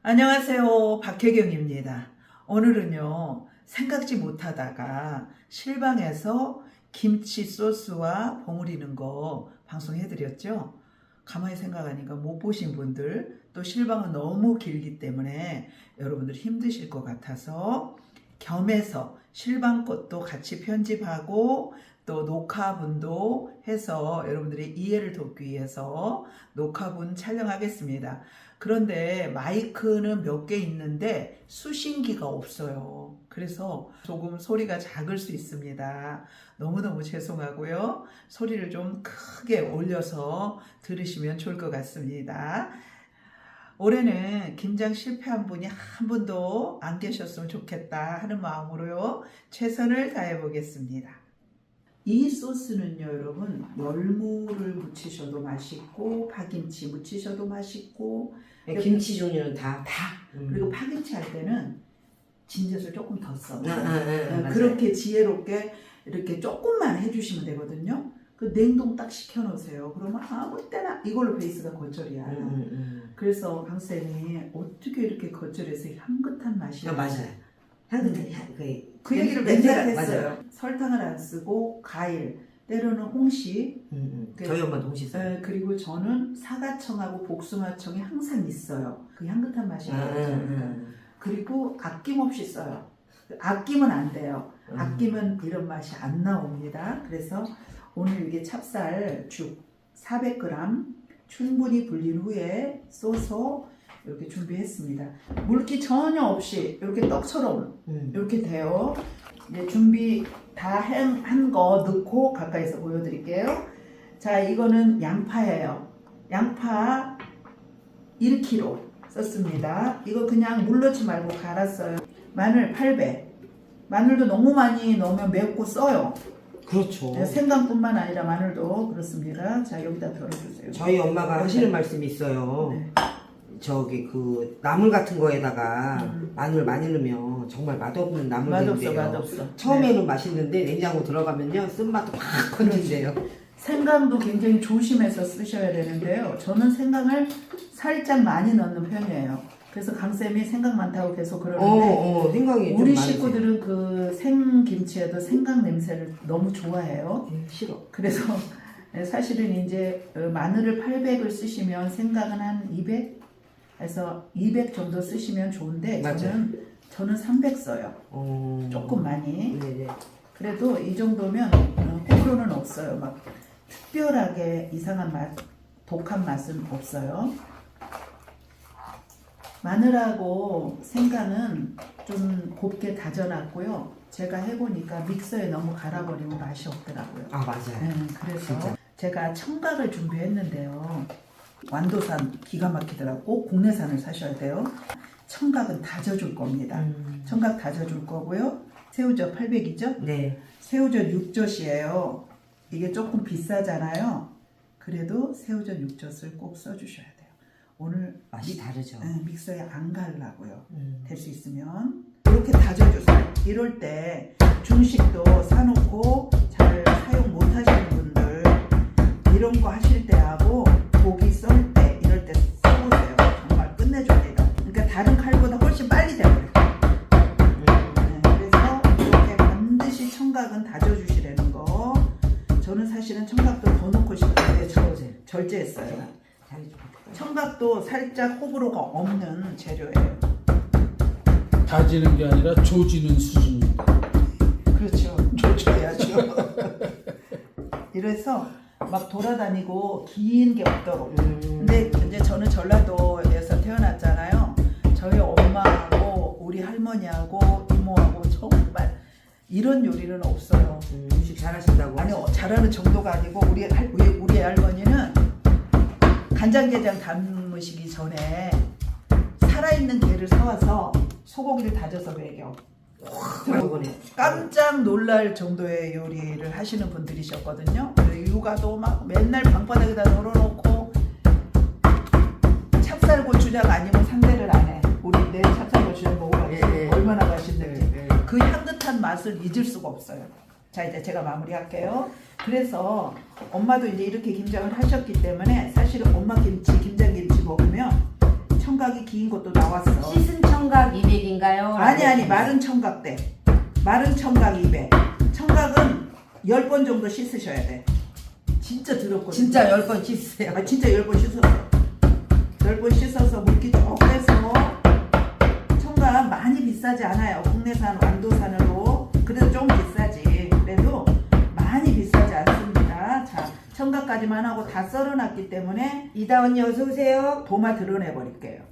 안녕하세요. 박혜경입니다. 오늘은요, 생각지 못하다가 실방에서 김치 소스와 버무리는 거 방송해드렸죠? 가만히 생각하니까 못 보신 분들, 또 실방은 너무 길기 때문에 여러분들 힘드실 것 같아서 겸해서 실방 것도 같이 편집하고 또 녹화분도 해서 여러분들의 이해를 돕기 위해서 녹화분 촬영하겠습니다. 그런데 마이크는 몇 개 있는데 수신기가 없어요. 그래서 조금 소리가 작을 수 있습니다. 너무너무 죄송하고요. 소리를 좀 크게 올려서 들으시면 좋을 것 같습니다. 올해는 김장 실패한 분이 한 분도 안 계셨으면 좋겠다 하는 마음으로요. 최선을 다해 보겠습니다. 이 소스는요, 여러분, 열무를 무치셔도 맛있고, 파김치 무치셔도 맛있고, 네, 김치 종류는 다. 다. 음. 그리고 파김치 할 때는 진젓을 조금 더 써. 아, 아, 아, 맞아요. 그렇게 지혜롭게 이렇게 조금만 해주시면 되거든요. 그 냉동 딱 시켜놓으세요. 그러면 아무 때나 이걸로 베이스가 겉절이야. 음, 음, 음. 그래서 강쌤이 어떻게 이렇게 겉절해서 향긋한 맛이 아, 맞아요. 향긋한 향, 그, 그 얘기를 맨날. 했어요. 설탕을 안 쓰고 과일, 때로는 홍시, 음, 음. 그- 저희 엄마 동시 써요. 에, 그리고 저는 사과청하고 복숭아청이 항상 있어요. 그 향긋한 맛이 아, 아, 나죠. 아. 그리고 아낌없이 써요. 아끼면 안 돼요. 음. 아끼면 이런 맛이 안 나옵니다. 그래서 오늘 이게 찹쌀 죽 400g 충분히 불린 후에 써서 이렇게 준비했습니다. 물기 전혀 없이 이렇게 떡처럼 음. 이렇게 돼요. 이제 준비 다 한 거 넣고 가까이서 보여드릴게요. 자, 이거는 양파예요. 양파 1kg 썼습니다. 이거 그냥 물 넣지 말고 갈았어요. 마늘 800. 마늘도 너무 많이 넣으면 맵고 써요. 그렇죠. 네, 생강뿐만 아니라 마늘도 그렇습니다. 자, 여기다 덜어주세요. 저희 엄마가 하시는 말씀이 있어요. 네. 저기 그 나물 같은 거에다가 음. 마늘 많이 넣으면 정말 맛없는 맛없어, 나물인데요. 맛없어. 네. 처음에는 맛있는데 냉장고 들어가면요 쓴맛도 확 건진대요. 생강도 굉장히 조심해서 쓰셔야 되는데요. 저는 생강을 살짝 많이 넣는 편이에요. 그래서 강쌤이 생강 많다고 계속 어, 그러는데 어, 생각이 좀 우리 많으세요. 식구들은 그 생김치에도 생강 냄새를 너무 좋아해요. 예, 싫어. 그래서 사실은 이제 어, 마늘을 800을 쓰시면 생강은 한 200? 해서 200 정도 쓰시면 좋은데 맞아요. 저는 저는 300 써요. 어... 조금 많이. 네네. 그래도 이 정도면 어, 호불호는 없어요. 막 특별하게 이상한 맛, 독한 맛은 없어요. 마늘하고 생강은 좀 곱게 다져놨고요. 제가 해보니까 믹서에 너무 갈아버리면 맛이 없더라고요. 아 맞아요. 네, 그래서 진짜. 제가 청각을 준비했는데요. 완도산 기가 막히더라고. 꼭 국내산을 사셔야 돼요. 청각은 다져줄 겁니다. 음. 청각 다져줄 거고요. 새우젓 800이죠? 네. 새우젓 6젓이에요. 이게 조금 비싸잖아요. 그래도 새우젓 6젓을 꼭 써주셔야 돼요. 오늘 맛이 믹- 다르죠. 네, 믹서에 안 갈라고요. 음. 될 수 있으면 이렇게 다져주세요. 이럴 때 중식도 사놓고 잘 사용 못 하시는 분들 이런 거 하실 때 하고 고기 썰 때 이럴 때 써보세요. 정말 끝내줍니다. 그러니까 다른 칼보다 훨씬 빨리 돼버려요. 음. 네, 그래서 이렇게 반드시 청각은 다져주시라는 거. 저는 사실은 청각도 더 넣고 싶은데 저 쳐보세요. 절제했어요. 청각도 살짝 호불호가 없는 재료예요. 다지는 게 아니라 조지는 수준입니다. 그렇죠. 조져야죠. 이래서 막 돌아다니고 긴 게 없도록. 음. 근데 이제 저는 전라도에서 태어났잖아요. 저희 엄마하고 우리 할머니하고 이모하고 정말 이런 요리는 없어요. 음, 음식 잘하신다고. 아니 어, 잘하는 정도가 아니고 우리 할 우리, 우리 할머니는 간장게장 담으시기 전에 살아있는 게를 사와서 소고기를 다져서. 이번에 깜짝 놀랄 정도의 요리를 하시는 분들이셨거든요. 육아도 막 맨날 방바닥에다 널어놓고 찹쌀 고추장 아니면 상대를 안 해. 우리 내 찹쌀 고추장 먹어봤지? 예, 예. 얼마나 맛있는지. 네, 네. 그 향긋한 맛을 잊을 수가 없어요. 자 이제 제가 마무리할게요. 그래서 엄마도 이제 이렇게 김장을 하셨기 때문에 사실은 엄마 김치, 김장 김치 먹으면 청각이 긴 것도 나왔어. 씻은 청각 200인가요? 아니 아니 마른 청각대. 마른 청각 200. 청각은 10번 정도 씻으셔야 돼. 진짜 더럽거든. 진짜 10번 씻으세요. 아 진짜 10번 씻었어. 10번 씻어서 물기 쭉 빼서 청각 많이 비싸지 않아요. 국내산 완도산으로 그래도 좀 비싸 청각까지만 하고 다 썰어놨기 때문에 이다 언니 어서 오세요. 도마 드러내 버릴게요.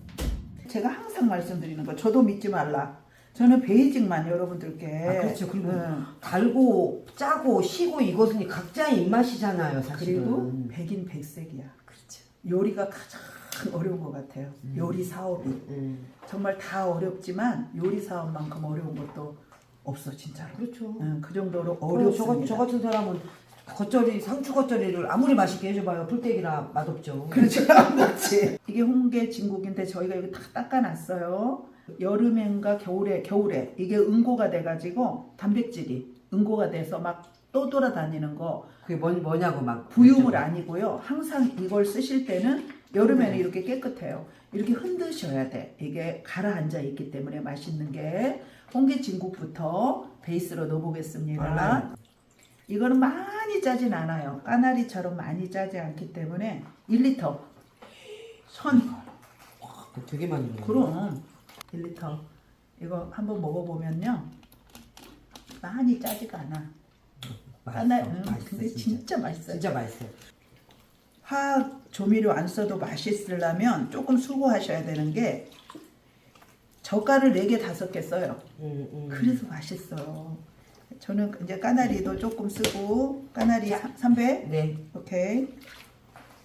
제가 항상 말씀드리는 거 저도 믿지 말라. 저는 베이직만 여러분들께 아, 그렇죠. 그리고 응. 달고 짜고 시고 이것은 각자의 입맛이잖아요, 사실은. 그리고 백인 백색이야. 그렇죠. 요리가 가장 어려운 것 같아요. 요리 사업이 음. 정말 다 어렵지만 요리 사업만큼 어려운 것도 없어 진짜로. 그렇죠. 응, 그 정도로 어려 저, 어렵습니다. 저 같은 사람은 겉절이 상추 겉절이를 아무리 맛있게 해줘봐요 풀떼기라 맛없죠. 그렇죠. 안 먹지. 이게 홍게 진국인데 저희가 이거 다 닦아놨어요. 여름엔가 겨울에 겨울에 이게 응고가 돼가지고 단백질이 응고가 돼서 막또 돌아다니는 거 그게 뭐, 뭐냐고 막 부유물 아니고요. 항상 이걸 쓰실 때는 여름에는 이렇게 깨끗해요. 이렇게 흔드셔야 돼. 이게 가라앉아 있기 때문에 맛있는 게 홍게 진국부터 베이스로 넣어보겠습니다. 얼마나? 이거는 많이 짜진 않아요. 까나리처럼 많이 짜지 않기 때문에 1리터 선 되게 많이 넣어요. 그럼 1리터 이거 한번 먹어보면요 많이 짜지가 않아. 맛있어. 까나 음, 맛있어, 근데 진짜. 진짜 맛있어요. 진짜 맛있어요. 화학 조미료 안 써도 맛있으려면 조금 수고하셔야 되는 게 젓갈을 4개 5개 써요. 음, 음. 그래서 맛있어요. 저는 이제 까나리도 조금 쓰고 까나리 300 네. 오케이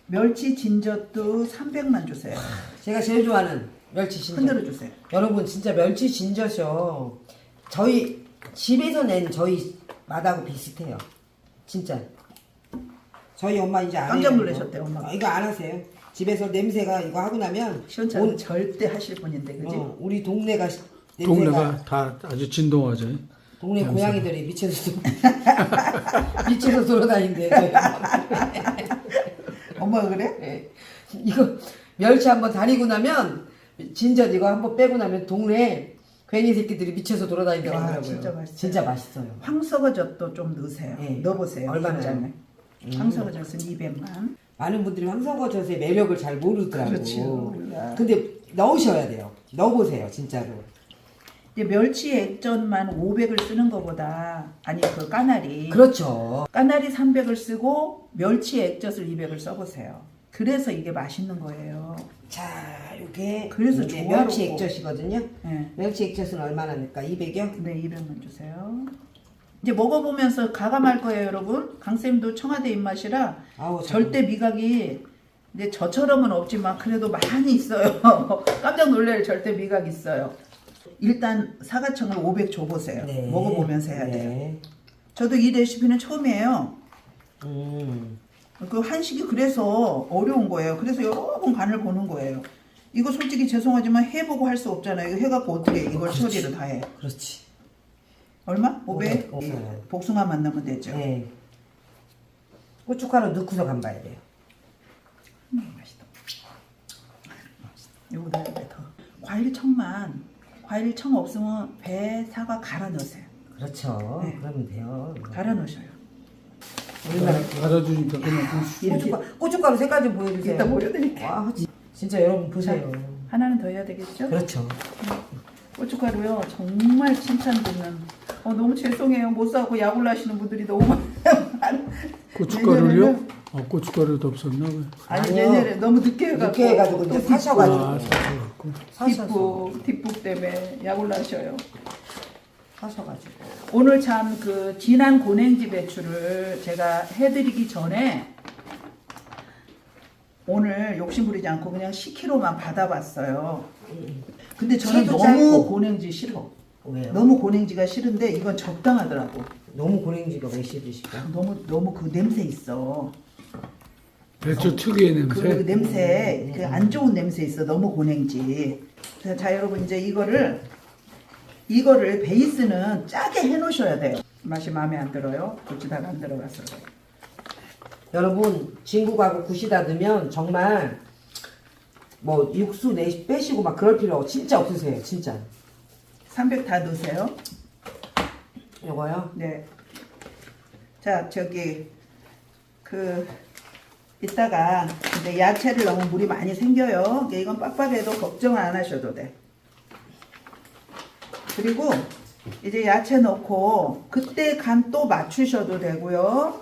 멸치 진젓도 300만 주세요. 제가 제일 좋아하는 멸치 진젓. 흔들어 주세요. 여러분 진짜 멸치 진젓이요. 저희 집에서 낸 저희 맛하고 비슷해요. 진짜. 저희 엄마 이제 안 깜짝 해요, 놀라셨대요, 이거. 엄마가. 아, 이거 안 하세요. 집에서 냄새가 이거 하고 나면 시원찮은 온- 절대 하실 분인데 그지? 어, 우리 동네가 시- 냄새가 동네가 다 아주 진동하죠. 동네 고양이들이 미쳐서 도- 미쳐서 돌아다닌대. 엄마. 엄마가 그래? 예. 이거 멸치 한번 다리고 나면 진젓 이거 한번 빼고 나면 동네에 괜히 새끼들이 미쳐서 돌아다닌다고 와, 하더라고요. 진짜 맛있어요. 진짜 맛있어요. 황석어젓도 좀 넣으세요. 네. 넣어보세요. 얼마나요? 한 잔에. 황석어젓은 200만. 많은 분들이 황석어젓의 매력을 잘 모르더라고. 그렇죠. 근데 넣으셔야 돼요. 넣어보세요, 진짜로. 이제 멸치 액젓만 500을 쓰는 것보다 아니 그 까나리 그렇죠. 까나리 300을 쓰고 멸치 액젓을 200을 써보세요. 그래서 이게 맛있는 거예요. 자, 이게 그래서 조화롭고. 멸치 액젓이거든요. 네. 멸치 액젓은 얼마나 넣을까? 200여? 네, 200만 주세요. 이제 먹어보면서 가감할 거예요, 여러분. 강쌤도 청와대 입맛이라 아우, 절대 미각이 이제 저처럼은 없지만 그래도 많이 있어요. 깜짝 놀랄 절대 미각 있어요. 일단 사과청을 500 줘보세요. 네. 먹어보면서 해야 네. 돼요. 저도 이 레시피는 처음이에요. 음. 그 한식이 그래서 어려운 거예요. 그래서 여러 번 간을 보는 거예요. 이거 솔직히 죄송하지만 해보고 할 수 없잖아요. 이거 해갖고 어떻게 이걸 처리를 다 해. 그렇지. 얼마? 500? 500. 이 복숭아 만나면 되죠. 네. 고춧가루 넣고서 간봐야 돼요. 음, 맛있다. 요거 넣어야 돼 더. 과일청만 과일 청 없으면 배, 사과 갈아 넣으세요. 그렇죠. 네. 그러면 돼요. 갈아 넣으셔요. 갈아주니까 그냥 좀 이렇게 고춧가루, 고춧가루 색깔 좀 보여주세요. 이따 보여드릴게요. 와, 지- 진짜 여러분 보세요. 하나는 더 해야 되겠죠? 그렇죠. 고춧가루요 정말 칭찬드리는 어, 너무 죄송해요 못 사고 약올라 하시는 분들이 너무 많아요 고춧가루를요? 내년에는- 아, 고춧가루도 없었나 봐요. 아니 아니요. 내년에 너무 늦게 해갖고 늦게 해가지고 이제 또 사셔가지고. 아, 사셔갖고. 사셔서 뒷북 뒷북 때문에 약올라 하셔요 사셔가지고. 오늘 참 그 진한 고냉지 배추를 제가 해드리기 전에 오늘 욕심 부리지 않고 그냥 10kg만 받아봤어요. 근데 저는 너무 짧고. 고냉지 싫어. 왜요? 너무 고냉지가 싫은데 이건 적당하더라고. 너무 고랭지가 왜 싫으실까? 너무 너무 그 냄새 있어. 배추 특유의 그 냄새. 냄새 그 안 좋은 냄새 있어. 너무 고냉지. 자, 자 여러분 이제 이거를 이거를 베이스는 짜게 해 놓으셔야 돼요. 맛이 마음에 안 들어요. 고추다가 안 들어가서. 여러분 진국하고 굿이다 넣으면 정말 뭐 육수 내 빼시고 막 그럴 필요 진짜 없으세요 진짜 300다 넣으세요. 요거요 네. 자, 저기 그 이따가 근데 야채를 너무 물이 많이 생겨요. 이건 빡빡해도 걱정 안 하셔도 돼. 그리고 이제 야채 넣고 그때 간 또 맞추셔도 되고요.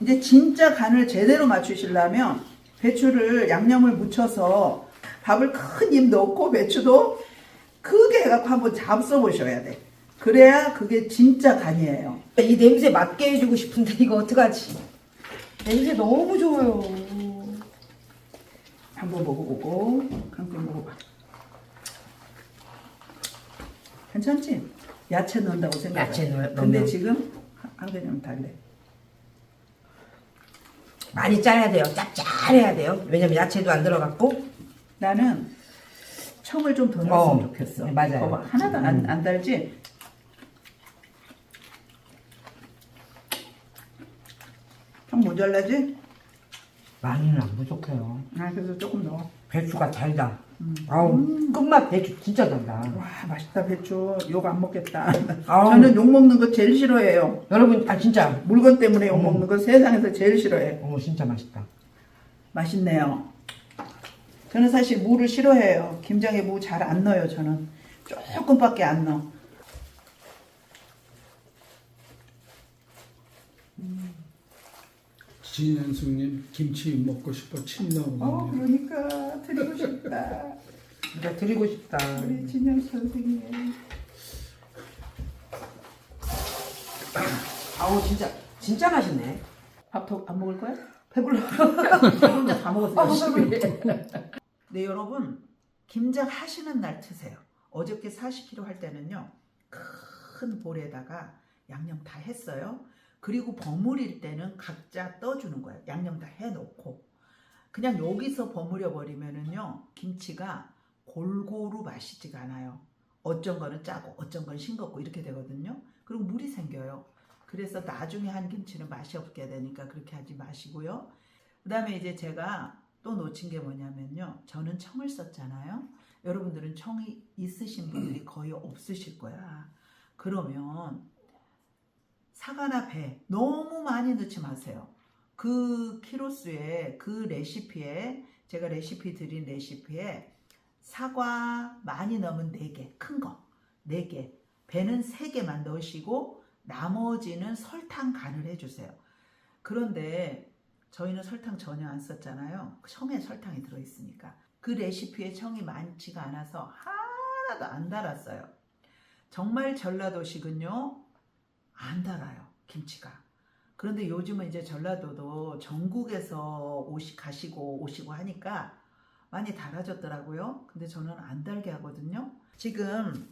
이제 진짜 간을 제대로 맞추시려면 배추를 양념을 묻혀서 밥을 큰 입 넣고 배추도 크게 해갖고 한번 잡숴 보셔야 돼. 그래야 그게 진짜 간이에요. 이 냄새 맡게 해주고 싶은데 이거 어떡하지 냄새 너무 좋아요 한번 먹어보고 한번 먹어봐. 괜찮지? 야채 넣는다고 생각해. 야채 넣- 근데 넣으면. 지금 한- 한 개념 달래. 많이 짜야 돼요 짭짤해야 돼요 왜냐면 야채도 안 들어갔고 나는 청을 좀 더 넣었으면 어, 좋겠어. 네, 맞아요. 봐봐, 하나도 안, 안 달지? 청 모자라지? 많이는 안 부족해요 아, 그래서 조금 넣어. 배추가 달다 아우 끝맛 배추 진짜 달다 와, 맛있다, 배추. 욕 안 먹겠다. 아우. 저는 욕 먹는 거 제일 싫어해요. 여러분 아 진짜 물건 때문에 욕 먹는 거 세상에서 제일 싫어해. 어머 진짜 맛있다 맛있네요. 저는 사실 무를 싫어해요. 김장에 무 잘 안 넣어요, 저는. 조금밖에 안 넣어. 진현숙님 김치 먹고 싶어 침 어, 나오거든요. 그러니까 드리고 싶다. 진짜 드리고 싶다 우리 진영 선생님. 아우 진짜 진짜 맛있네 밥안 먹을 거야? 배불러 혼자 다 먹었어요. 아, 열심히. 네, 여러분. 김장 하시는 날 트세요. 어저께 40kg 할 때는요. 큰 볼에다가 양념 다 했어요. 그리고 버무릴 때는 각자 떠주는 거예요. 양념 다 해놓고. 그냥 여기서 버무려 버리면은요. 김치가 골고루 맛있지가 않아요. 어쩐 거는 짜고 어쩐 건 싱겁고 이렇게 되거든요. 그리고 물이 생겨요. 그래서 나중에 한 김치는 맛이 없게 되니까 그렇게 하지 마시고요. 그 다음에 이제 제가 또 놓친 게 뭐냐면요. 저는 청을 썼잖아요. 여러분들은 청이 있으신 분들이 거의 없으실 거야. 그러면 사과나 배 너무 많이 넣지 마세요. 그 키로수에 그 레시피에 제가 레시피 드린 레시피에 사과 많이 넣으면 4개, 큰 거 4개, 배는 3개만 넣으시고 나머지는 설탕 간을 해주세요. 그런데 저희는 설탕 전혀 안 썼잖아요. 청에 설탕이 들어있으니까. 그 레시피에 청이 많지가 않아서 하나도 안 달았어요. 정말 전라도식은요, 안 달아요. 김치가. 그런데 요즘은 이제 전라도도 전국에서 오시, 가시고 오시고 하니까 많이 달아졌더라고요. 근데 저는 안 달게 하거든요. 지금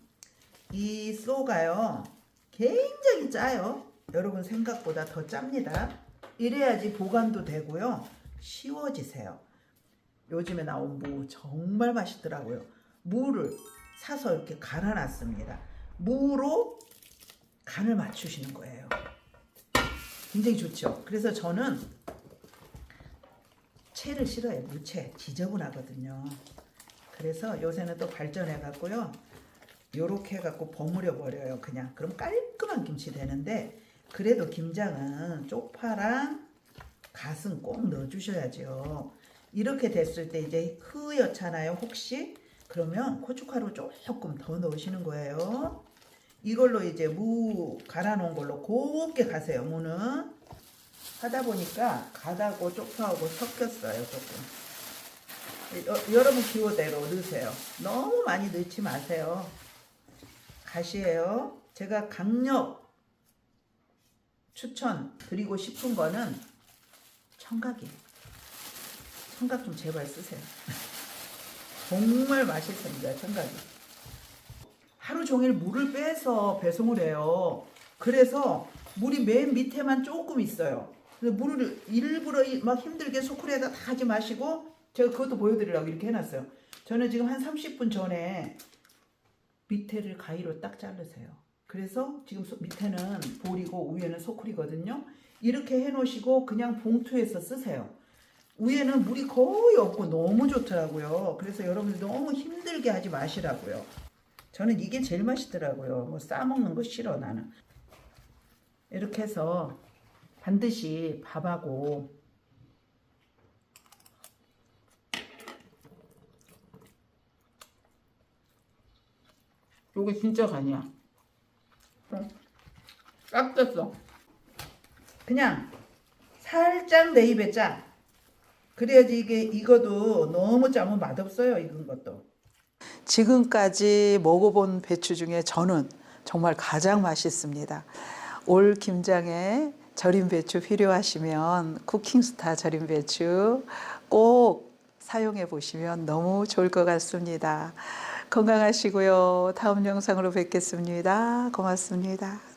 이 쏘가요, 굉장히 짜요. 여러분 생각보다 더 짭니다. 이래야지 보관도 되고요. 쉬워지세요. 요즘에 나온 무 정말 맛있더라고요. 무를 사서 이렇게 갈아놨습니다. 무로 간을 맞추시는 거예요. 굉장히 좋죠. 그래서 저는 채를 싫어해요. 무채. 지저분하거든요. 그래서 요새는 또 발전해 갖고요. 요렇게 해갖고 버무려 버려요. 그냥 그럼 깔끔한 김치 되는데 그래도 김장은 쪽파랑 갓은 꼭 넣어주셔야죠. 이렇게 됐을 때 이제 흐옇잖아요. 혹시 그러면 고춧가루 조금 더 넣으시는 거예요. 이걸로 이제 무 갈아 놓은 걸로 곱게 가세요. 무는 하다 보니까 갓하고 쪽파하고 섞였어요. 조금. 여, 여러분 기호대로 넣으세요. 너무 많이 넣지 마세요. 갓이에요. 제가 강력 추천 드리고 싶은 거는 청각이에요. 청각 좀 제발 쓰세요. 정말 맛있습니다. 청각이. 하루 종일 물을 빼서 배송을 해요. 그래서 물이 맨 밑에만 조금 있어요. 그래서 물을 일부러 이- 막 힘들게 소쿠리에다 다 하지 마시고 제가 그것도 보여드리려고 이렇게 해놨어요. 저는 지금 한 30분 전에 밑에를 가위로 딱 자르세요. 그래서 지금 소- 밑에는 볼이고 위에는 소쿠리거든요. 이렇게 해놓으시고 그냥 봉투에서 쓰세요. 위에는 물이 거의 없고 너무 좋더라고요. 그래서 여러분들 너무 힘들게 하지 마시라고요. 저는 이게 제일 맛있더라고요. 뭐 싸먹는 거 싫어 나는. 이렇게 해서 반드시 밥하고 요게 진짜 간이야. 어? 딱 됐어. 그냥 살짝 내 입에 짜. 그래야지 이게 익어도 너무 짜면 맛없어요. 익은 것도. 지금까지 먹어본 배추 중에 저는 정말 가장 맛있습니다. 올 김장에 절임 배추 필요하시면 쿠킹스타 절임 배추 꼭 사용해 보시면 너무 좋을 것 같습니다. 건강하시고요. 다음 영상으로 뵙겠습니다. 고맙습니다.